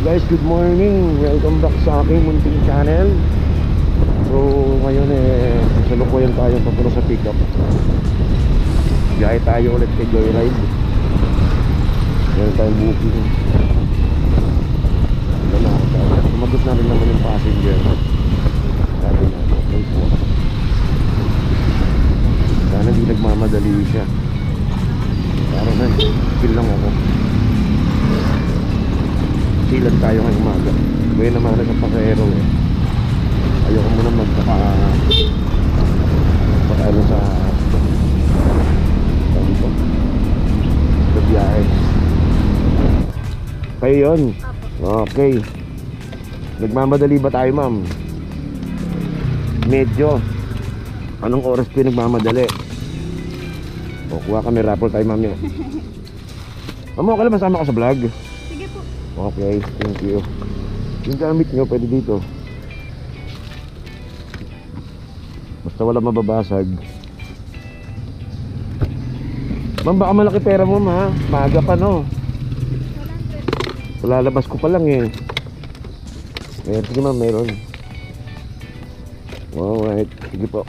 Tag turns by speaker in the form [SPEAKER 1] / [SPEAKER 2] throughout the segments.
[SPEAKER 1] guys, good morning. Welcome back sa aking munting channel. So, ngayon eh, salukuyan tayo papunta sa pickup. Biyahe tayo ulit kay Joyride. Meron tayong booking. Tayo. Sumagot na rin naman yung passenger. Sabi na, okay po. Sana hindi nagmamadali siya. Para na, feel lang ako. Silag tayo ngayong umaga. Ngayon naman na sa pasahero eh. Ayoko muna magpaka... Paka ano sa... Ko. Sa biyahe. Kayo yun? Okay. Nagmamadali ba tayo ma'am? Medyo. Anong oras po yung nagmamadali? O, kuha kami raffle tayo ma'am yun. Ma'am, okay lang masama ka sa vlog? Okay, thank you. Yung gamit nyo, pwede dito. Basta wala mababasag. Ma'am, baka malaki pera mo, ma. Maaga pa, no? Lalabas ko pa lang, eh. Eh, sige, ma'am, meron. Alright, sige po.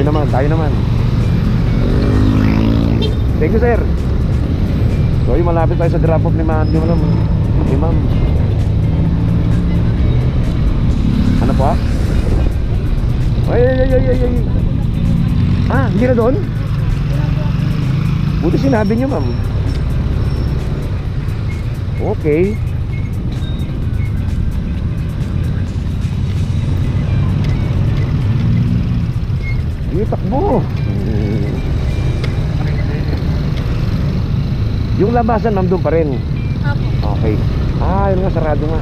[SPEAKER 1] Tayo naman, tayo naman. Thank you, sir. So, yung malapit tayo sa drop off ni ma'am. Ni ma'am. Ni ma'am. Ano po? Ay, ay, ay, ay, ay, ay. Ah, hindi na doon? Buti sinabi niyo, ma'am. Okay. Hindi takbo. Yung labasan ma'am doon pa rin.
[SPEAKER 2] Apo.
[SPEAKER 1] Okay. Ah, yun nga, sarado nga.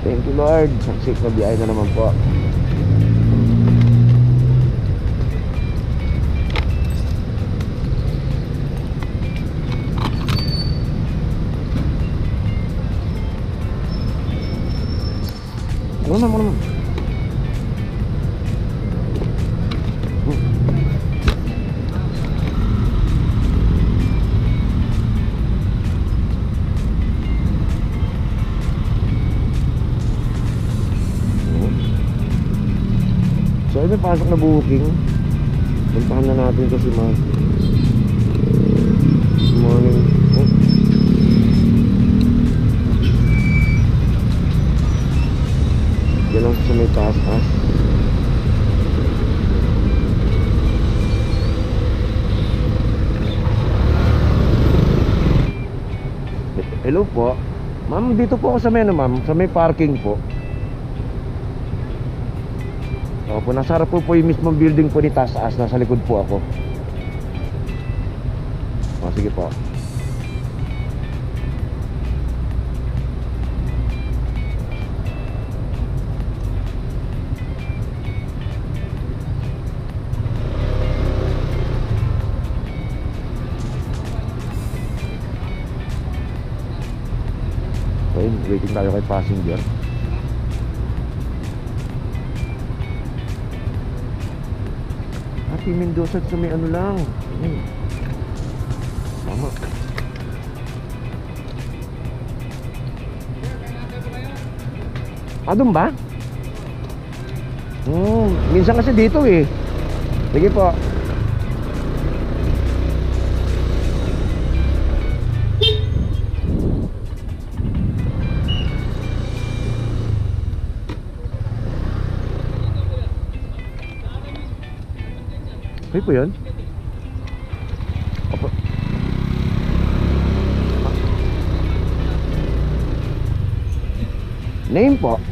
[SPEAKER 1] Thank you Lord. Saksik na biyahe na naman po. Ano naman? So, ay may pasok na booking. Puntahan na natin to si Ma'am. Dito po ako sa may ano, ma'am, sa may parking po. Opo, nasa harap po po yung mismong building po ni Taas Nasa likod po ako. O, sige po. Waiting tayo kay passenger. Happy Mendoza sa may ano lang. Hmm. Tama. Ah, doon ba? Hmm, minsan kasi dito eh. Sige po. Kayo po yun? Opo. Name po?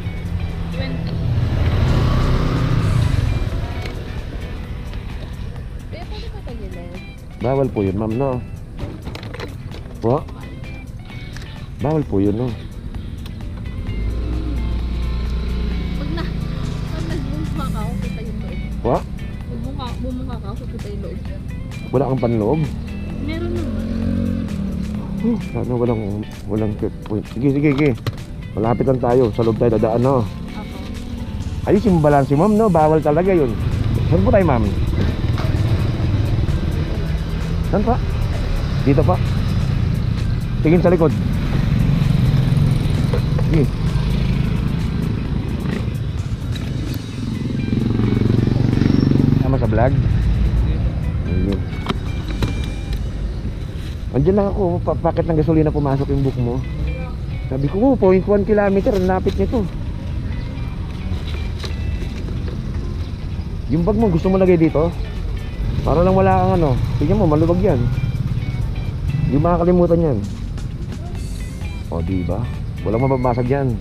[SPEAKER 2] 20. Kaya pwede ba tagilid?
[SPEAKER 1] Bawal po yun, ma'am, no? Po? Bawal po yun, no?
[SPEAKER 2] Pag na, pag nagbumukha ka, okay tayo to.
[SPEAKER 1] Po?
[SPEAKER 2] Bumukha ka, makapasok po tayo loob.
[SPEAKER 1] Wala kang panloob?
[SPEAKER 2] Meron naman.
[SPEAKER 1] Hmm, sana walang, walang checkpoint. Sige, sige, sige. Malapit lang tayo. Sa loob tayo dadaan, no?
[SPEAKER 2] Ako.
[SPEAKER 1] Ayos yung balanse, ma'am, no? Bawal talaga yun. Saan po tayo, ma'am? Saan pa? Dito pa. Tingin sa likod. Sige. Andiyan lang ako, pa packet ng gasolina pumasok yung book mo. Sabi ko, oh, 0.1 kilometer, lapit nito. Yung bag mo, gusto mo lagay dito? Para lang wala kang ano. Tingnan mo, malubag yan. Hindi makakalimutan yan. O, di ba? Walang mababasag yan.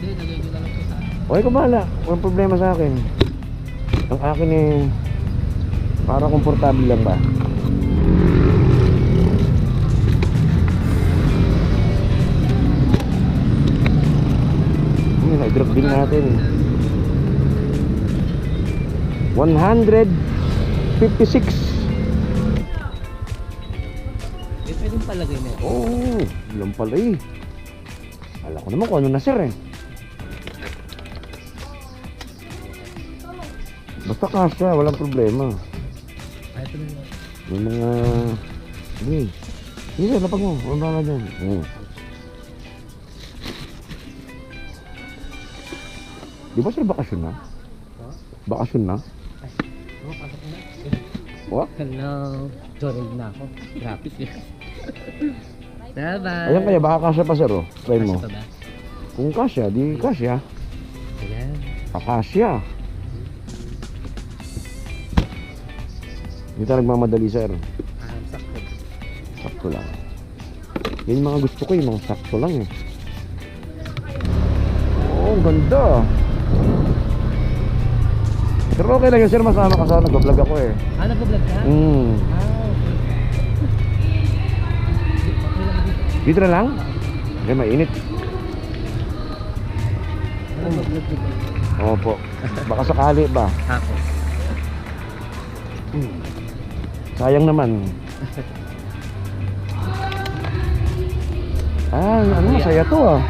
[SPEAKER 3] Hindi, lagay ko lang ito sa
[SPEAKER 1] ka bahala. Walang problema sa akin. Ang akin eh, para komportable lang ba? I-drop din natin. 156.
[SPEAKER 3] Eh, pwedeng palagay na ito.
[SPEAKER 1] Oo, oh, lang pala eh. Alam ko naman kung ano na sir eh. Basta kasya, walang problema.
[SPEAKER 3] Na yun.
[SPEAKER 1] May mga... Sige. Sige sir, lapag mo. Ano ba dyan? Oo. Di ba sir bakasyon na? Bakasyon na?
[SPEAKER 3] Oh, pasok na.
[SPEAKER 1] What?
[SPEAKER 3] Hello. Joining na ako. Graphic eh. Bye-bye.
[SPEAKER 1] Ayan kaya, baka kasya pa sir oh. Try mo.
[SPEAKER 3] Pasok ka ba?
[SPEAKER 1] Kung kasya, di kasya.
[SPEAKER 3] Ayan.
[SPEAKER 1] Akasya. Hindi tayo nagmamadali sir.
[SPEAKER 3] Ah, sakto.
[SPEAKER 1] Sakto lang. Yan yung mga gusto ko, yung mga sakto lang eh. Oo, ang ganda. Pero okay lang yun sir, masama ka sa nag-vlog ako eh.
[SPEAKER 3] Ah, nag-vlog ka?
[SPEAKER 1] Hmm.
[SPEAKER 3] Ah, okay. Okay dito.
[SPEAKER 1] Na lang? Kasi mainit.
[SPEAKER 3] Ano dito?
[SPEAKER 1] Opo. Baka sakali ba?
[SPEAKER 3] Ako.
[SPEAKER 1] Sayang naman. Ah, ano, masaya to ah.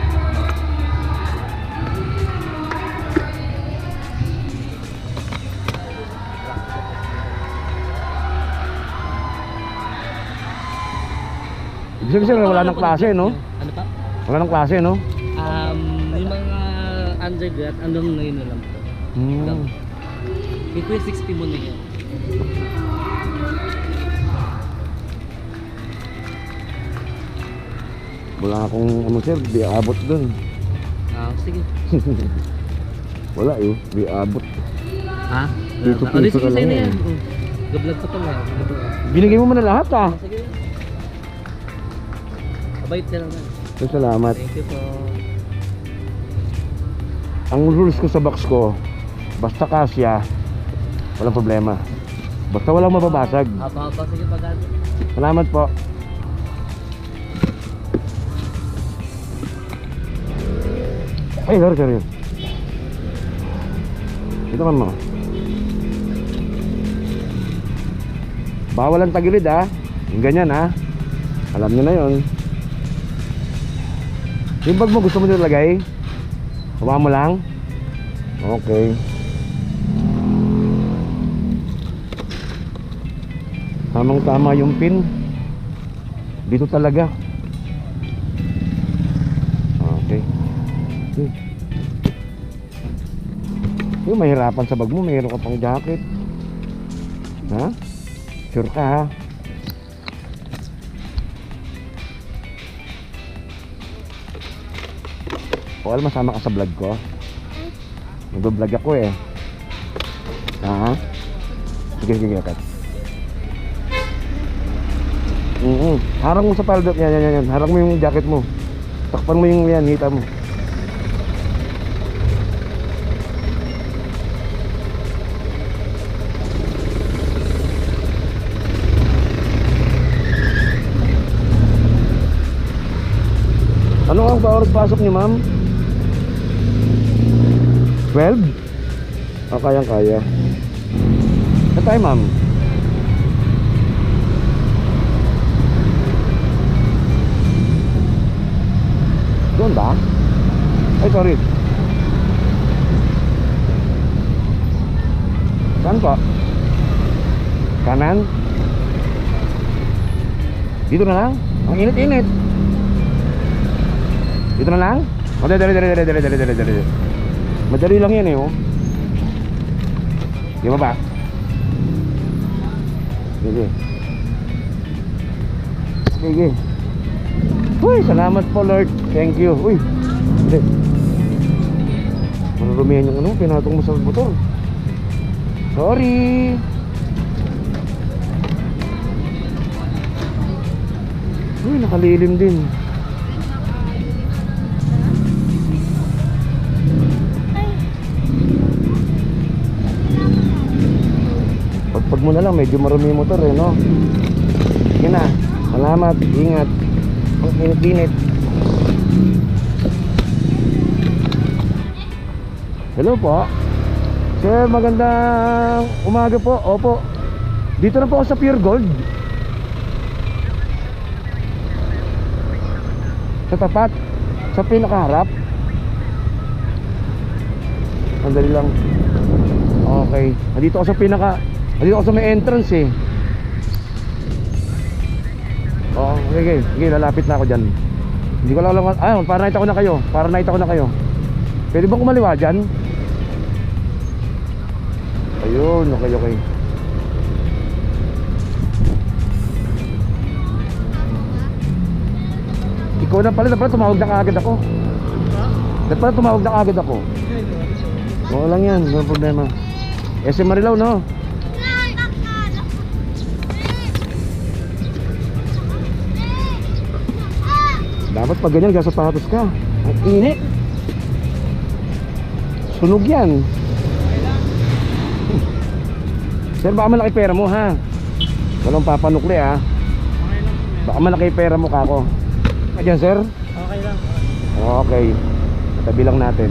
[SPEAKER 1] Ibig sabihin wala nang klase, no?
[SPEAKER 3] Ano pa?
[SPEAKER 1] Wala nang klase, no?
[SPEAKER 3] Um, yung mga undergrad, andun na yun na lang.
[SPEAKER 1] Hmm.
[SPEAKER 3] May 1260 mo na yun.
[SPEAKER 1] Wala akong ano sir, di abot dun.
[SPEAKER 3] Ah, sige.
[SPEAKER 1] Wala eh, di abot.
[SPEAKER 3] Ha?
[SPEAKER 1] Dito,
[SPEAKER 3] Ah, di,
[SPEAKER 1] dito
[SPEAKER 3] sige,
[SPEAKER 1] na
[SPEAKER 3] sa'yo
[SPEAKER 1] lang
[SPEAKER 3] na
[SPEAKER 1] yan.
[SPEAKER 3] yan. Mm. Gablog ko to nga. Gablog ko.
[SPEAKER 1] Binigay mo na lahat ah.
[SPEAKER 3] Ah, Sige. Abait ka lang na.
[SPEAKER 1] So, salamat.
[SPEAKER 3] Thank you po.
[SPEAKER 1] Ang rules ko sa box ko, basta kasya, walang problema. Basta walang mababasag.
[SPEAKER 3] Apa, sige pag
[SPEAKER 1] Salamat po. Ay, sorry, sorry. Ito man mo. Bawal ang tagilid ha. Yung ganyan ha. Alam nyo na yon. Yung bag mo gusto mo nilagay? Hawa mo lang? Okay. Tamang tama yung pin. Dito talaga. Okay. Hmm. Yung mahirapan sa bag mo, mayroon ka pang jacket. Ha? Sure ka ha? O alam, masama ka sa vlog ko? Nag-vlog ako eh. Ha? Sige, sige, kat. Mm Harang mo sa paldo. Yan, yan, yan. Harang mo yung jacket mo. Takpan mo yung yan, hita mo. Ano ang oras pasok niyo, ma'am? 12? Oh, kayang kaya Saan tayo ma'am? Doon ba? Ay sorry Saan po? Kanan? Dito na lang? Ang init-init Dito na lang? O dali dali dali dali dali dali dali Madali lang yan eh, oh. Di ba ba? Sige. Sige. Uy, salamat po Lord. Thank you. Uy. Hindi. Marurumihan yung ano, pinatong mo sa motor. Sorry. Uy, nakalilim din. Mo na lang, medyo marumi motor eh, no? Sige na. Salamat. Ingat. Ang init-init. Hello po. Sir, magandang umaga po. Opo. Dito na po ako sa Pure Gold. Sa tapat. Sa pinakaharap. Sandali lang. Okay. Nandito ako sa pinaka Nandito ako sa may entrance eh. Oo, sige, sige, lalapit na ako dyan. Hindi ko lang alam, ah, para nakita ko na kayo. Para nakita ko na kayo. Pwede bang kumaliwa dyan? Ayun, okay, okay. Ikaw na pala, dapat tumawag na kaagad ako. Dapat tumawag na kaagad ako. Oo lang yan, walang problema. SM Marilao, no? Dapat pag ganyan, gasapatos ka. Ang init. Sunog yan. Sir, baka malaki pera mo ha. Walang papanukli ha. Baka malaki pera mo kako. Ayan sir.
[SPEAKER 3] Okay lang.
[SPEAKER 1] Okay. Tabi lang natin.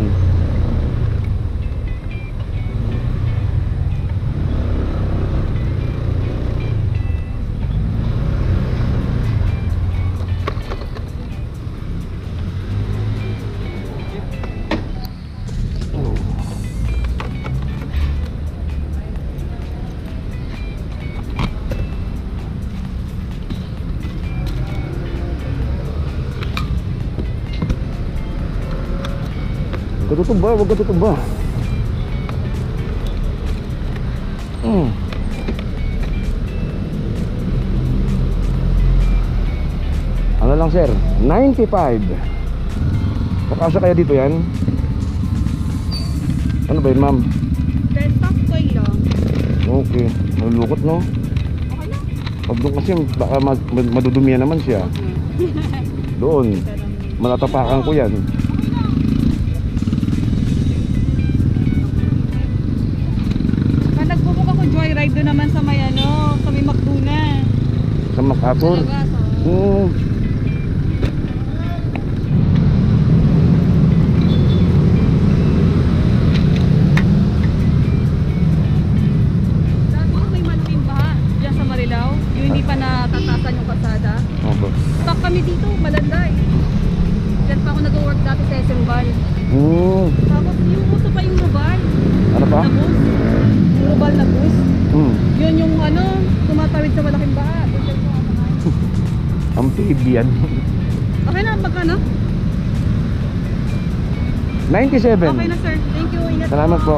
[SPEAKER 1] Tutumba, huwag ka tutumba. Mm. Ano lang sir? 95. Kakasya kaya dito yan? Ano ba yun ma'am?
[SPEAKER 2] Desktop ko lang.
[SPEAKER 1] Okay. Malulukot no?
[SPEAKER 2] Okay lang.
[SPEAKER 1] Pag doon kasi baka mad- madudumihan naman siya. Doon. Malatapakan ko yan.
[SPEAKER 2] Kalsada.
[SPEAKER 1] Okay.
[SPEAKER 2] Stock kami dito, malanday. Diyan pa ako nag-work dati sa SM Bar.
[SPEAKER 1] Hmm.
[SPEAKER 2] Tapos yung uso pa yung Rubal.
[SPEAKER 1] Ano pa?
[SPEAKER 2] Na bus. Yung Rubal na bus.
[SPEAKER 1] Hmm.
[SPEAKER 2] Yun yung ano, tumatawid sa malaking baha.
[SPEAKER 1] Amphibian.
[SPEAKER 2] Okay na, magkano?
[SPEAKER 1] 97.
[SPEAKER 2] Okay na sir. Thank you. Ingat
[SPEAKER 1] Salamat po.